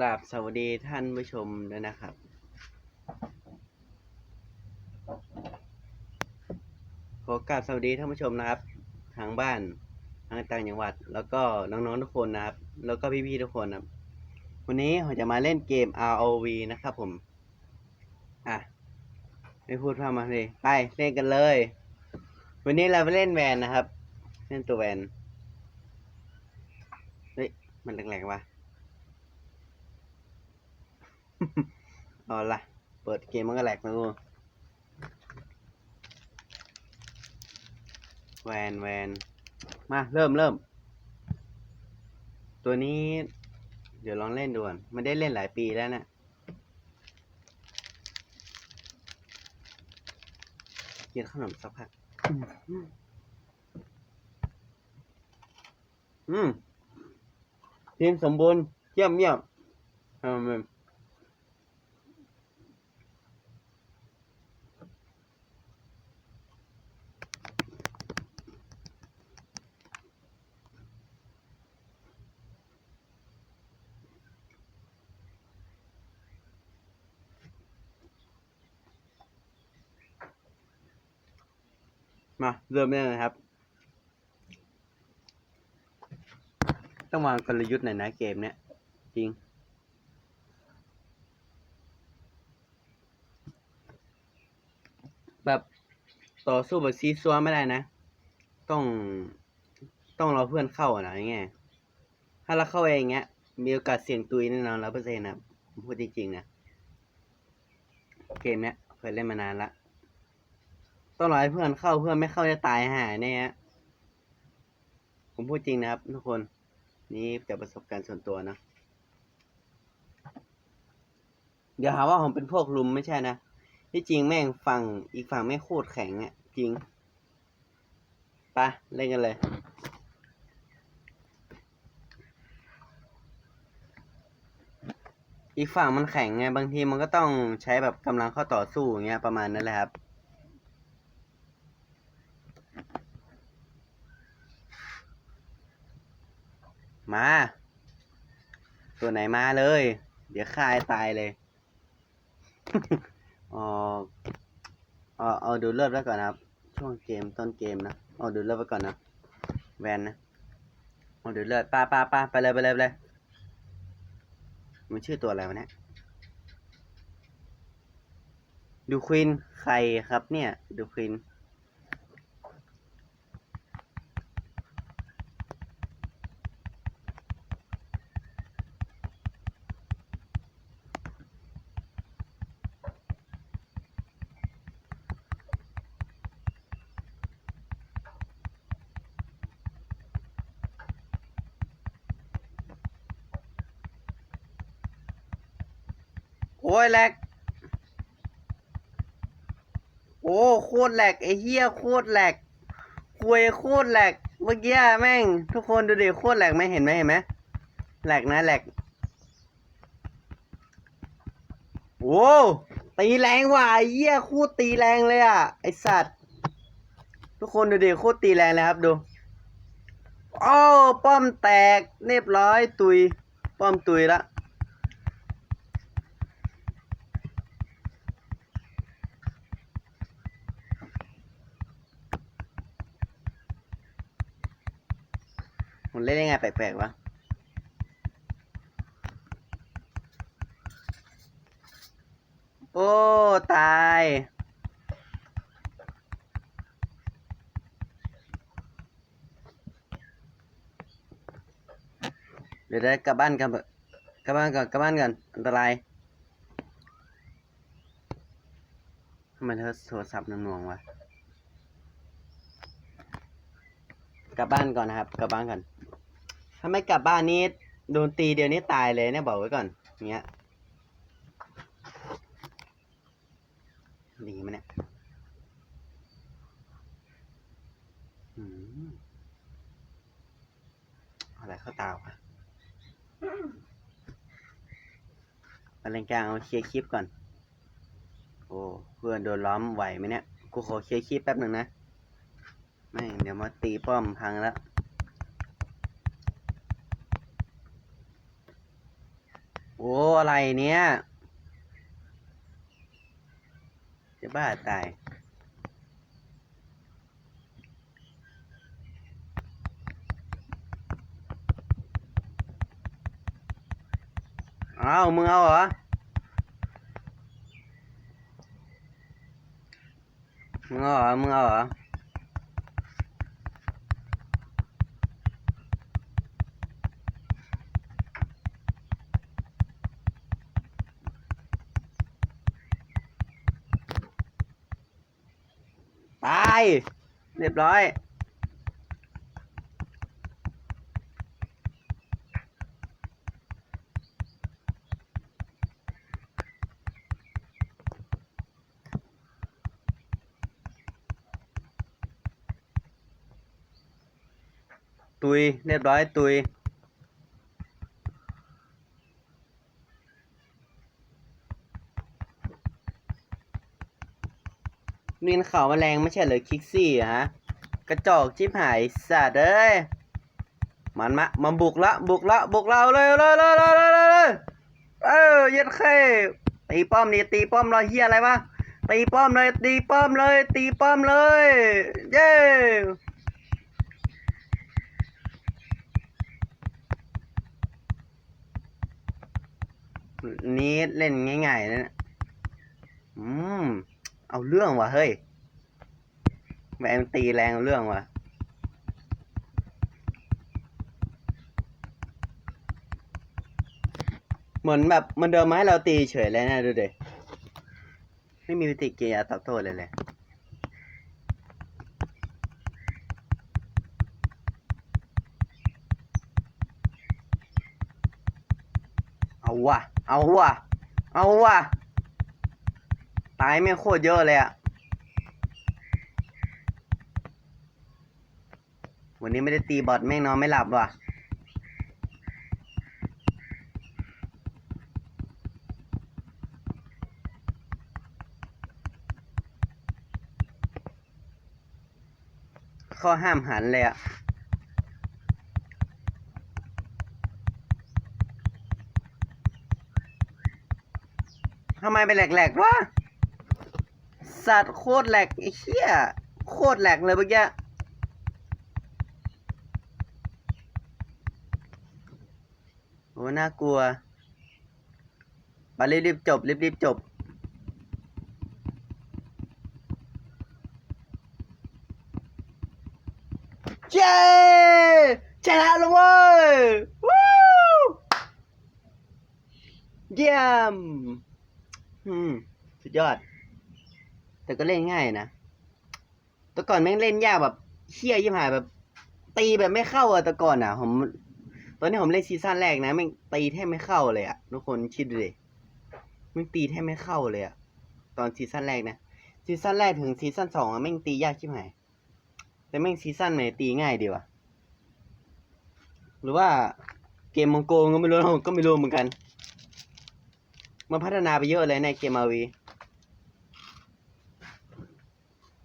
กราบสวัสดีท่านผู้ชมด้วยนะครับ ขอกราบสวัสดีท่านผู้ชมนะครับ ทางบ้านทางต่างจังหวัด แล้วก็น้องๆทุกคนนะครับ แล้วก็พี่ๆทุกคนนะครับวันนี้ผมจะมาเล่นเกม ROV นะครับผม อะ ไม่พูดพร่ำมาเลยไปเล่นกันเลย วันนี้เราไปเล่นแวนนะครับ เล่นตัวแวน เฮ้ย มันแหลกๆว่ะ เอาละเปิดเกมมันก็แหลกนะกูแวนแวนมาเริ่มเริ่ม ตัวนี้ เดี๋ยวลองเล่นดูก่อนไม่ได้เล่นหลายปีแล้วเนะี่ยกินขนมสักพัก อืมทีมสมบูรณ์เยี่ยมเยี่ยมอืม มาเริ่มได้เลยครับ ต้องวางกลยุทธ์หน่อยนะเกมเนี้ยจริง แบบต่อสู้แบบซีซัวไม่ได้นะ ต้องต้องรอเพื่อนเข้าอะนะอย่างเงี้ยถ้าเราเข้าเองเงี้ย มีโอกาสเสี่ยงตุยแน่นอนร้อยเปอร์เซ็นต์นะผมพูดจริงๆนะ เกมเนี้ยเคยเล่นมานานละ ต้องรอให้เพื่อนเข้าเพื่อนไม่เข้าจะตายห่าแน่ฮะผมพูดจริงนะครับทุกคน นี่จากประสบการณ์ส่วนตัวนะอย่าหาว่าผมเป็นพวกลุมไม่ใช่นะที่จริงแม่งฝั่งอีกฝั่งไม่โคตรแข็งอะ จริงปะเล่นกันเลย อีกฝั่งมันแข็งไงบางทีมันก็ต้องใช้แบบกำลังเข้าต่อสู้อย่างเงี้ยประมาณนั้นแหละครับ มา ตัวไหนมาเลย เดี๋ยวฆ่าให้ตายเลยอ๋อเอาเอาดูเลือดไว้ก่อนนะครับช่วงเกมต้นเกมนะเอาดูเลือดไว้ก่อนนะแวนนะเอาดูเลือดป้าป้าป้าไปเลยไปเลยไปเลยมันชื่อตัวอะไรวะเนี่ยดูควินใครครับเนี่ย ดูควิน โอ้ยแหลกโอ้โคตรแหลกไอ้เหี้ยโคตรแหลกคุยโคตรแหลกเมื่อกี้แม่ง ทุกคนดูดิโคตรแหลกไหมเห็นไหมเห็นไหมแหลกนะแหลกโอ้ตีแรงว่ะไอ้เหี้ยโคตรตีแรงเลยอะไอสัตว์ ทุกคนดูดิโคตรตีแรงเลยครับดูโอ้ป้อมแตกเรียบร้อยตุย ป้อมตุยละ เล่นยังไงแปลกๆวะโอ้ ตาย เดี๋ยวได้กลับบ้านกันเถอะกลับบ้านก่อนกลับบ้านก่อนอันตรายทำไมเธอโทรศัพท์หน่วงวะกลับบ้านก่อนนะครับ กลับบ้านก่อน ถ้าไม่กลับบ้านนี้โดนตีเดียวนี้ตายเลยเนี่ยบอกไว้ก่อนอย่างเงี้ยดีไหมเนี่ยอะไรเข้าตาวะมาเล่นกลางเอาเคลียร์คลิปก่อน โอ้เพื่อนโดนล้อมไหวไหมเนี่ย กูขอเคลียร์คลิปแป๊บหนึ่งนะ ไม่ เดี๋ยวมาตีป้อมพังแล้ว โอ้อะไรเนี้ยจะบ้าตาย เอามึงเอาเหรอ มึงเอาเหรอ มึงเอาเหรอ ตาย เรียบร้อย ตุย เรียบร้อย ตุย มีนเขาวแมลงไม่ใช่เหรอคิกซี่ฮะกระจอกชิบหายสัตว์เอ้ยมันมามาบุกละบุกละบุกเราเลยเลยเลยเลยเลยเออเย็ดเข้ตีป้อมนี่ตีป้อมเรอยเฮียอะไรวะตีป้อมเลยตีป้อมเลย ตีป้อมเลย เย้นี้เล่นง่ายๆนะเนี่ยอืม เอาเรื่องว่ะเฮ้ยแม่งตีแรงเอาเรื่องว่ะเหมือนแบบมันเดินมาให้เราตีเฉยเลยนะดูเด็ไม่มีปฏิกิริยาตอบโต้เลยเลยเอาว่ะ เอาว่ะ เอาว่ะ ตายไม่โคตรเยอะเลยอะวันนี้ไม่ได้ตีบอทแม่งนอนไม่หลับว่ะข้อห้ามหันเลยอะทำไมเป็นแหลกๆวะ สัตว์โคตรแหลกไอ้เหี้ยโคตรแหลกเลยเมื่อกี้โอ้น่ากลัวไปรีบๆจบรีบๆจบเย้ชนะแล้วเว้ยวู้เยี่ยมอืมสุดยอด แต่ก็เล่นง่ายนะแต่ก่อนแม่งเล่นยากแบบเชี่ยยิ่หายแบบ ตีแบบไม่เข้าอะแต่ก่อนอะผม ตอนนี้ผมเล่นซีซั่นแรกนะแม่งตีแทบไม่เข้าเลยอะทุกคนคิดดูดิแม่งตีแทบไม่เข้าเลยอะตอนซีซั่นแรกนะซีซั่นแรกถึงซีซั่นสองอะแม่งตียากชิบหายแต่แม่งซีซั่นไหนตีง่ายดีวะหรือว่าเกมมังโกงก็ไม่รู้ก็ไม่รู้เหมือนกัน มันพัฒนาไปเยอะเลยในเกมอาวี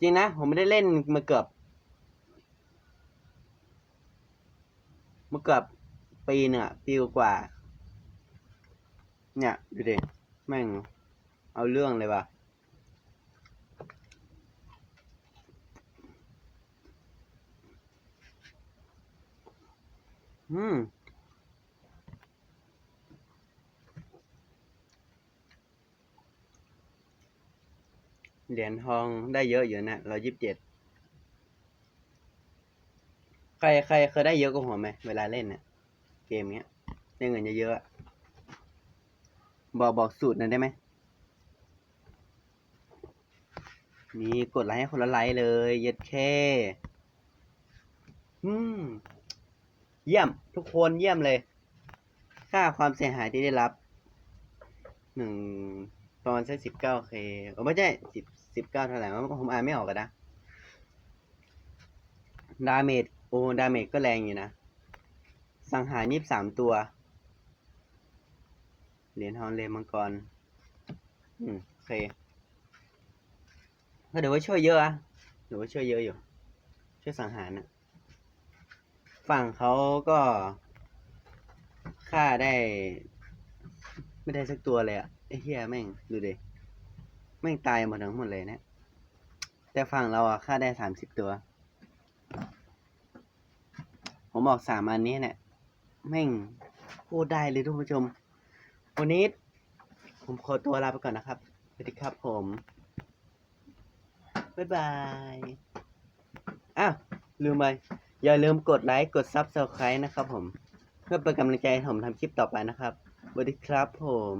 จริงนะ ผมไม่ได้เล่นมาเกือบมาเกือบปีหนึ่งอะปีกว่า เนี่ยดูดิแม่ง เอาเรื่องเลยว่ะอืม เหรียญทองได้เยอะอยู่นะร้อยยี่สิบเจ็ดใครใครเคยได้เยอะกว่าผมไหมเวลาเล่นเนี่ยเกมเนี้ยได้เงินเยอะๆบอกบอกสูตรน่อยได้ไหมนี่กดไลค์ให้คนละไลค์เลย เย็ดแค่อืม เยี่ยม ทุกคนเยี่ยมเลย ค่าความเสียหายที่ได้รับหนึ่ง ประมาณสักสิบเก้าเคเออไม่ใช่สิบสิบเก้าเท่าไหร่ผมอ่านไม่ออกกันนะ ดาเมจโอ้ดาเมจก็แรงอยู่นะ สังหารยี่สามตัว เหรียญทองเลมังกร อืมโอเคก็เดี๋ยวว่าช่วยเยอะอะเดี๋ยวว่าช่วยเยอะอยู่ ช่วยสังหารนะฝั่งเขาก็ฆ่าได้ ไม่ได้สักตัวเลยอะ ไอ้เหี้ยแม่งดูดิแม่งตายหมดทั้งหมดเลยเนี่ยแต่ฝั่งเราอะฆ่าได้สามสิบตัว ผมบอกสามอันนี้เนี่ยแม่งโคตรได้เลยทุกผู้ชม วันนี้ ผมขอตัวลาไปก่อนนะครับสวัสดีครับผม บ๊ายบายอ้าวลืมไปอย่าลืมกดไลค์ กด Subscribe นะครับผม เพื่อเป็นกำลังใจให้ผมทำคลิปต่อไปนะครับสวัสดีครับผม